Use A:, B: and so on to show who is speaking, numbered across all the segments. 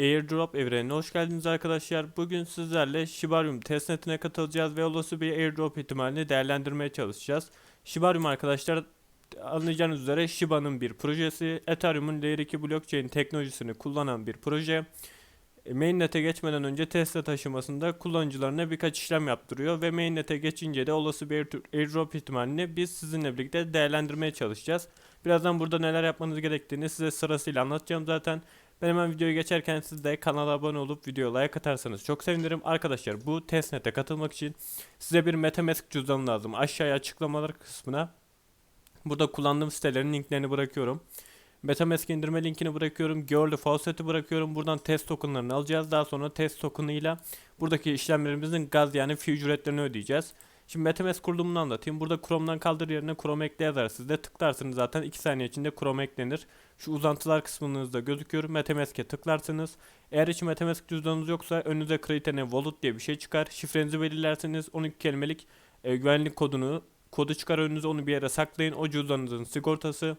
A: Airdrop evrenine hoş geldiniz arkadaşlar. Bugün sizlerle Shibarium testnetine katılacağız ve olası bir airdrop ihtimalini değerlendirmeye çalışacağız. Shibarium arkadaşlar anlayacağınız üzere Shiba'nın bir projesi. Ethereum'un Layer 2 blockchain teknolojisini kullanan bir proje. E, Mainnet'e geçmeden önce testnet aşamasında kullanıcılarına birkaç işlem yaptırıyor ve Mainnet'e geçince de olası bir air- airdrop ihtimalini biz sizinle birlikte değerlendirmeye çalışacağız. Birazdan burada neler yapmanız gerektiğini size sırasıyla anlatacağım zaten. Ben hemen videoya geçerken siz de kanala abone olup videoya like atarsanız çok sevinirim. Arkadaşlar bu testnet'e katılmak için size bir Metamask cüzdanı lazım. Aşağıya açıklamalar kısmına burada kullandığım sitelerin linklerini bırakıyorum. Metamask indirme linkini bırakıyorum. Girl Faucet'i bırakıyorum. Buradan test tokenlarını alacağız. Daha sonra test tokenıyla buradaki işlemlerimizin gaz yani fee ücretlerini ödeyeceğiz. Şimdi Metamask kurulumunu anlatayım. Burada Chrome'dan kaldır yerine Chrome ekle yazar sizde. Tıklarsınız zaten 2 saniye içinde Chrome eklenir. Şu uzantılar kısmınızda gözüküyor. Metamask'e tıklarsınız. Eğer hiç Metamask cüzdanınız yoksa önünüze a Wallet diye bir şey çıkar. Şifrenizi belirlersiniz. 12 kelimelik e, güvenlik kodunu kodu çıkar önünüze onu bir yere saklayın. O cüzdanınızın sigortası.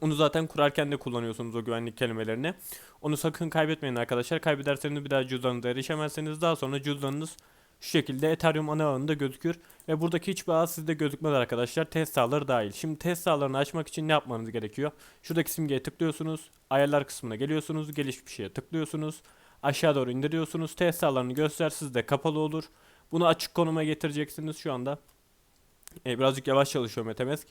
A: Onu zaten kurarken de kullanıyorsunuz o güvenlik kelimelerini. Onu sakın kaybetmeyin arkadaşlar. Kaybederseniz bir daha cüzdanınıza erişemezseniz daha sonra cüzdanınız şu şekilde Ethereum ana ağında gözükür. Ve buradaki hiçbir ağ sizde gözükmez arkadaşlar. Test sağları dahil. Şimdi test sağlarını açmak için ne yapmanız gerekiyor? Şuradaki simgeye tıklıyorsunuz. Ayarlar kısmına geliyorsunuz. Gelişmişe tıklıyorsunuz. Aşağı doğru indiriyorsunuz. Test sağlarını göster sizde kapalı olur. Bunu açık konuma getireceksiniz şu anda. E, birazcık yavaş çalışıyor Metamask.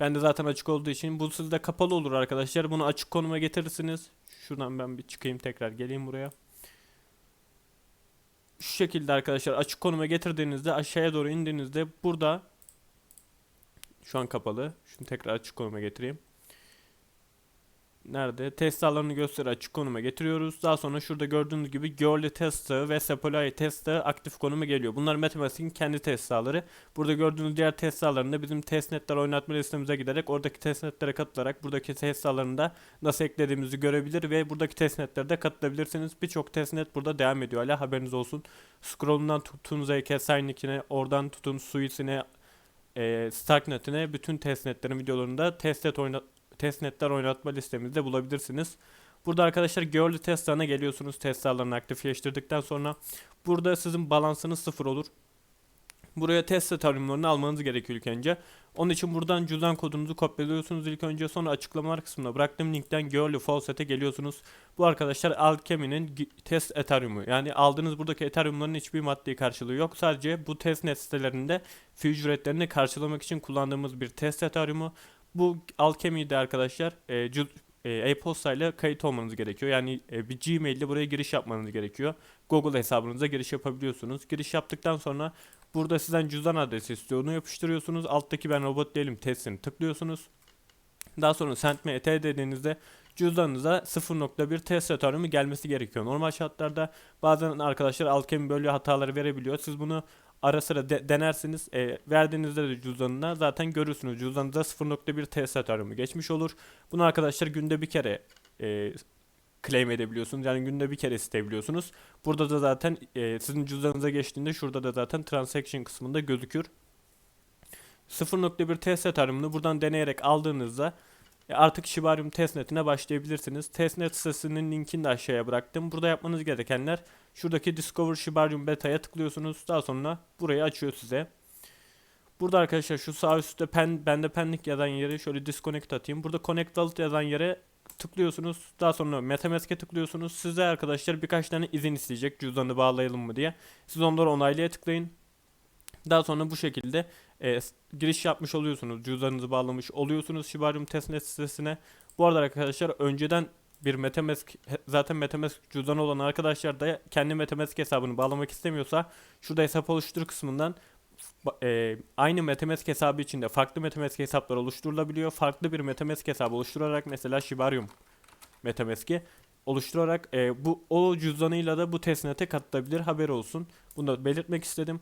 A: Ben de zaten açık olduğu için bu sizde kapalı olur arkadaşlar. Bunu açık konuma getirirsiniz. Şuradan ben bir çıkayım tekrar geleyim buraya. Şu şekilde arkadaşlar açık konuma getirdiğinizde aşağıya doğru indiğinizde burada şu an kapalı. Şunu tekrar açık konuma getireyim. Nerede? Test alanını göster açık konuma getiriyoruz. Daha sonra şurada gördüğünüz gibi Girly test ve Sepoly test aktif konuma geliyor. Bunlar Metamask'in kendi test sahaları. Burada gördüğünüz diğer test sahalarında bizim testnetler oynatma listemize giderek oradaki testnetlere katılarak buradaki test sahalarında nasıl eklediğimizi görebilir ve buradaki testnetlere de katılabilirsiniz. Birçok testnet burada devam ediyor hala haberiniz olsun. Scroll'undan tutun ZK Signic'ine, oradan tutun Suite'ine, e, Starknet'ine bütün testnetlerin videolarında testnet oyna testnetler oynatma listemizde bulabilirsiniz. Burada arkadaşlar Girly testlerine geliyorsunuz. Testlerlerini aktifleştirdikten sonra burada sizin balansınız sıfır olur. Buraya test Ethereum'larını almanız gerekiyor ilk önce. Onun için buradan cüzdan kodunuzu kopyalıyorsunuz ilk önce sonra açıklamalar kısmına bıraktığım linkten Girly Faucet'e geliyorsunuz. Bu arkadaşlar Alchemy'nin test Ethereum'u. Yani aldığınız buradaki Ethereum'ların hiçbir maddi karşılığı yok. Sadece bu testnet sitelerinde fee ücretlerini karşılamak için kullandığımız bir test Ethereum'u. Bu Alchemy'de arkadaşlar e, cüz- e, e-posta ile kayıt olmanız gerekiyor. Yani e, bir Gmail ile buraya giriş yapmanız gerekiyor. Google hesabınıza giriş yapabiliyorsunuz. Giriş yaptıktan sonra burada sizden cüzdan adresi istiyor. Onu yapıştırıyorsunuz. Alttaki ben robot değilim testini tıklıyorsunuz. Daha sonra send me ET dediğinizde cüzdanınıza 0.1 test Ethereum'u gelmesi gerekiyor. Normal şartlarda bazen arkadaşlar Alchemy böyle hataları verebiliyor. Siz bunu ara sıra de- denersiniz. E, verdiğinizde de cüzdanına zaten görürsünüz. Cüzdanınıza 0.1 test Ethereum'u geçmiş olur. Bunu arkadaşlar günde bir kere e, claim edebiliyorsunuz. Yani günde bir kere isteyebiliyorsunuz. Burada da zaten e, sizin cüzdanınıza geçtiğinde şurada da zaten transaction kısmında gözükür. 0.1 test Ethereum'unu buradan deneyerek aldığınızda e, artık Shibarium testnetine başlayabilirsiniz. Testnet sitesinin linkini de aşağıya bıraktım. Burada yapmanız gerekenler şuradaki Discover Shibarium Beta'ya tıklıyorsunuz. Daha sonra burayı açıyor size. Burada arkadaşlar şu sağ üstte pen, bende penlik yazan yere şöyle disconnect atayım. Burada connect wallet yazan yere tıklıyorsunuz. Daha sonra Metamask'e tıklıyorsunuz. Size arkadaşlar birkaç tane izin isteyecek cüzdanı bağlayalım mı diye. Siz onları onaylaya tıklayın. Daha sonra bu şekilde e, giriş yapmış oluyorsunuz. Cüzdanınızı bağlamış oluyorsunuz Shibarium testnet sitesine. Bu arada arkadaşlar önceden bir Metamask zaten Metamask cüzdanı olan arkadaşlar da kendi Metamask hesabını bağlamak istemiyorsa şurada hesap oluştur kısmından e, aynı Metamask hesabı içinde farklı Metamask hesaplar oluşturulabiliyor. Farklı bir Metamask hesabı oluşturarak mesela Shibarium Metamask'i oluşturarak e, bu o cüzdanıyla da bu testnete katılabilir haber olsun. Bunu da belirtmek istedim.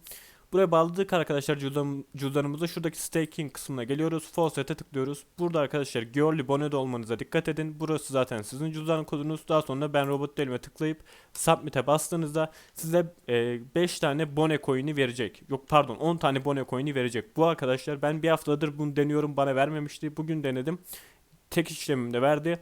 A: Buraya bağladık arkadaşlar cüzdan, cüzdanımızı. Şuradaki staking kısmına geliyoruz. Faucet'e tıklıyoruz. Burada arkadaşlar Girly Bonnet olmanıza dikkat edin. Burası zaten sizin cüzdan kodunuz. Daha sonra ben robot elime tıklayıp Submit'e bastığınızda size 5 tane Bonnet coin'i verecek. Yok pardon 10 tane Bonnet coin'i verecek. Bu arkadaşlar ben bir haftadır bunu deniyorum bana vermemişti. Bugün denedim. Tek işlemimde verdi.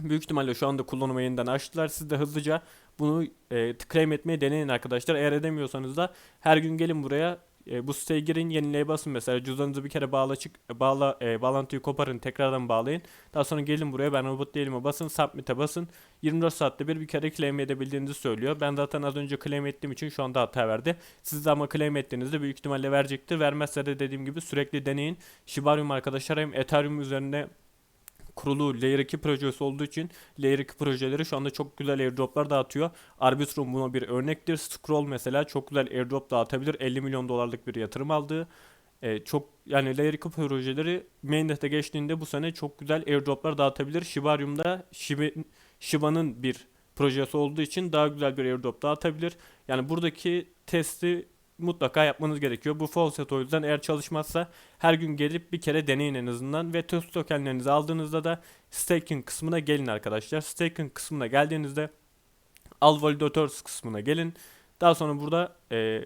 A: Büyük ihtimalle şu anda kullanıma yeniden açtılar. Siz de hızlıca bunu e, claim etmeyi deneyin arkadaşlar. Eğer edemiyorsanız da her gün gelin buraya e, bu siteye girin yenileye basın mesela cüzdanınızı bir kere bağla çık bağla e, bağlantıyı koparın tekrardan bağlayın. Daha sonra gelin buraya ben robot değilime basın submit'e basın. 24 saatte bir bir kere claim edebildiğinizi söylüyor. Ben zaten az önce claim ettiğim için şu anda hata verdi. Siz de ama claim ettiğinizde büyük ihtimalle verecektir. Vermezse de dediğim gibi sürekli deneyin. Shibarium arkadaşlar hem Ethereum üzerine kurulu Layer 2 projesi olduğu için Layer 2 projeleri şu anda çok güzel airdroplar dağıtıyor. Arbitrum buna bir örnektir. Scroll mesela çok güzel airdrop dağıtabilir. 50 milyon dolarlık bir yatırım aldığı. Ee, çok yani Layer 2 projeleri mainnet'e geçtiğinde bu sene çok güzel airdroplar dağıtabilir. Shibarium'da Shiba, Shiba'nın bir projesi olduğu için daha güzel bir airdrop dağıtabilir. Yani buradaki testi mutlaka yapmanız gerekiyor. Bu faucet o yüzden eğer çalışmazsa her gün gelip bir kere deneyin en azından ve test tokenlerinizi aldığınızda da staking kısmına gelin arkadaşlar. Staking kısmına geldiğinizde al validators kısmına gelin. Daha sonra burada e,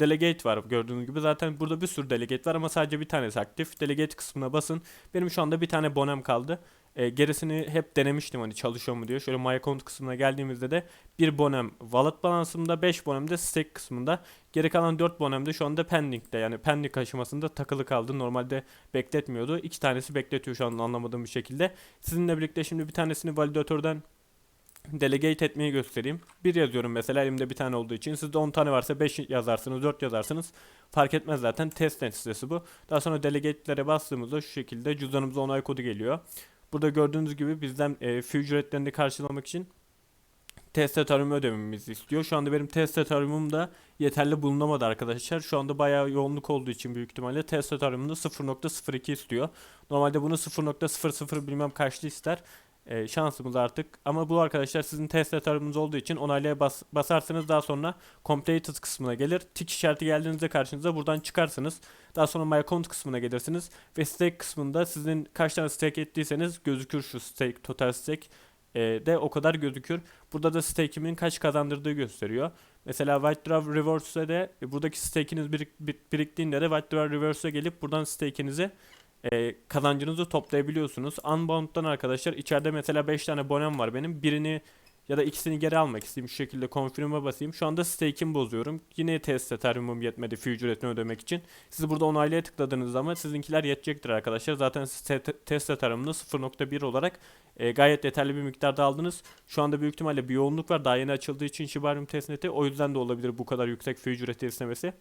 A: delegate var gördüğünüz gibi. Zaten burada bir sürü delegate var ama sadece bir tanesi aktif. Delegate kısmına basın. Benim şu anda bir tane bonem kaldı. E, gerisini hep denemiştim hani çalışıyor mu diyor. Şöyle my account kısmına geldiğimizde de bir bonem wallet balansımda 5 bonem de stake kısmında. Geri kalan 4 bonem de şu anda pending'de yani pending aşamasında takılı kaldı. Normalde bekletmiyordu. İki tanesi bekletiyor şu an anlamadığım bir şekilde. Sizinle birlikte şimdi bir tanesini validatörden delegate etmeyi göstereyim. Bir yazıyorum mesela elimde bir tane olduğu için. Sizde 10 tane varsa 5 yazarsınız, 4 yazarsınız. Fark etmez zaten. Testnet sitesi bu. Daha sonra delegate'lere bastığımızda şu şekilde cüzdanımıza onay kodu geliyor. Burada gördüğünüz gibi bizden e, fee ücretlerini karşılamak için test ethereum ödememizi istiyor. Şu anda benim test ethereum'um da yeterli bulunamadı arkadaşlar. Şu anda bayağı yoğunluk olduğu için büyük ihtimalle test ethereum'da 0.02 istiyor. Normalde bunu 0.00 bilmem kaçlı ister. E, şansımız artık. Ama bu arkadaşlar sizin test ethereum'unuz olduğu için onaylaya bas, basarsınız. Daha sonra completed kısmına gelir. Tik işareti geldiğinizde karşınıza buradan çıkarsınız. Daha sonra my account kısmına gelirsiniz. Ve stake kısmında sizin kaç tane stake ettiyseniz gözükür şu stake, total stake e, de o kadar gözükür. Burada da stake'imin kaç kazandırdığı gösteriyor. Mesela White Dwarf Reverse'e de e, buradaki stake'iniz birik, bir, biriktiğinde de White Dwarf Reverse'e gelip buradan stake'inizi e, kazancınızı toplayabiliyorsunuz. Unbound'dan arkadaşlar içeride mesela 5 tane bonem var benim. Birini ya da ikisini geri almak isteyeyim şu şekilde confirm'e basayım. Şu anda stake'imi bozuyorum. Yine test Ethereum'um yetmedi fee ücretini ödemek için. Siz burada onaylaya tıkladığınız zaman sizinkiler yetecektir arkadaşlar. Zaten siz te- test Ethereum'da 0.1 olarak e, gayet yeterli bir miktarda aldınız. Şu anda büyük ihtimalle bir yoğunluk var. Daha yeni açıldığı için Shibarium testneti. O yüzden de olabilir bu kadar yüksek fee ücreti istemesi.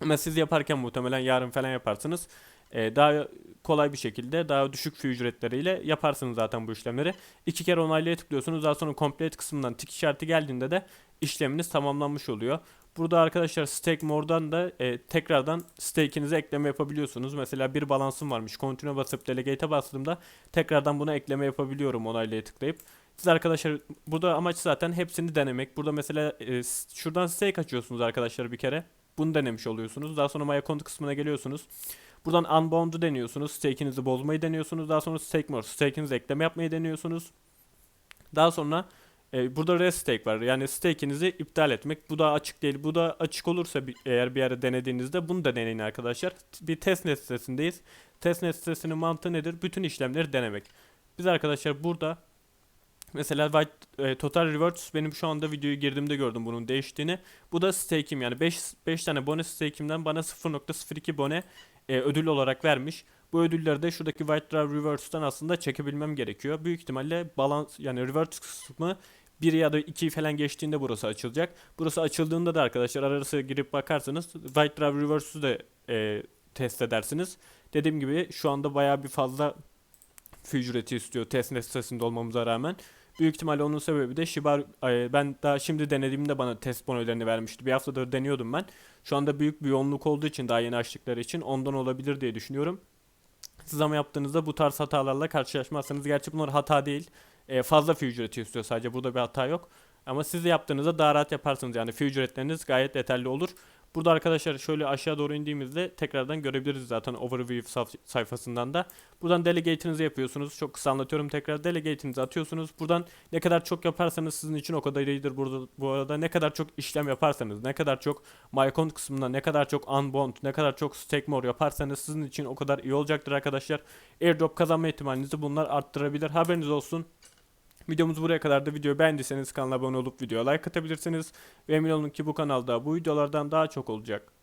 A: Ama siz yaparken muhtemelen yarın falan yaparsınız. Ee, daha kolay bir şekilde daha düşük fee ücretleriyle yaparsınız zaten bu işlemleri. İki kere onaylaya tıklıyorsunuz. Daha sonra complete kısmından tik işareti geldiğinde de işleminiz tamamlanmış oluyor. Burada arkadaşlar stake more'dan da e, tekrardan stake'inize ekleme yapabiliyorsunuz. Mesela bir balansım varmış. Continue basıp delegate'e bastığımda tekrardan buna ekleme yapabiliyorum onaylaya tıklayıp. Siz arkadaşlar burada amaç zaten hepsini denemek. Burada mesela e, şuradan stake açıyorsunuz arkadaşlar bir kere. Bunu denemiş oluyorsunuz. Daha sonra my account kısmına geliyorsunuz. Buradan unbound'u deniyorsunuz. Stake'inizi bozmayı deniyorsunuz. Daha sonra stake more. Stake'inize ekleme yapmayı deniyorsunuz. Daha sonra e, burada rest stake var. Yani stake'inizi iptal etmek. Bu da açık değil. Bu da açık olursa bir, eğer bir yere denediğinizde bunu da deneyin arkadaşlar. Bir testnet sitesindeyiz. Testnet sitesinin mantığı nedir? Bütün işlemleri denemek. Biz arkadaşlar burada Mesela White e, Total Rewards benim şu anda videoyu girdiğimde gördüm bunun değiştiğini. Bu da stake'im yani 5 5 tane bone stake'imden bana 0.02 bone e, ödül olarak vermiş. Bu ödülleri de şuradaki White Drive Reverse'den aslında çekebilmem gerekiyor. Büyük ihtimalle balans yani reverse kısmı 1 ya da 2 falan geçtiğinde burası açılacak. Burası açıldığında da arkadaşlar arası girip bakarsanız White Drive Reverse'ü de e, test edersiniz. Dediğim gibi şu anda bayağı bir fazla ücreti istiyor testnet sitesinde olmamıza rağmen. Büyük ihtimalle onun sebebi de Shiba ben daha şimdi denediğimde bana test bonolarını vermişti. Bir haftadır deniyordum ben. Şu anda büyük bir yoğunluk olduğu için daha yeni açtıkları için ondan olabilir diye düşünüyorum. Siz ama yaptığınızda bu tarz hatalarla karşılaşmazsanız gerçi bunlar hata değil. E, fazla fee ücreti istiyor sadece burada bir hata yok. Ama siz de yaptığınızda daha rahat yaparsınız yani fee ücretleriniz gayet yeterli olur. Burada arkadaşlar şöyle aşağı doğru indiğimizde tekrardan görebiliriz zaten overview sayfasından da. Buradan delegate'inizi yapıyorsunuz. Çok kısa anlatıyorum tekrar. Delegate'inizi atıyorsunuz. Buradan ne kadar çok yaparsanız sizin için o kadar iyidir. Burada bu arada ne kadar çok işlem yaparsanız, ne kadar çok my account kısmında, ne kadar çok unbound, ne kadar çok stake more yaparsanız sizin için o kadar iyi olacaktır arkadaşlar. Airdrop kazanma ihtimalinizi bunlar arttırabilir. Haberiniz olsun. Videomuz buraya kadar da videoyu beğendiyseniz kanala abone olup videoya like atabilirsiniz. Ve emin olun ki bu kanalda bu videolardan daha çok olacak.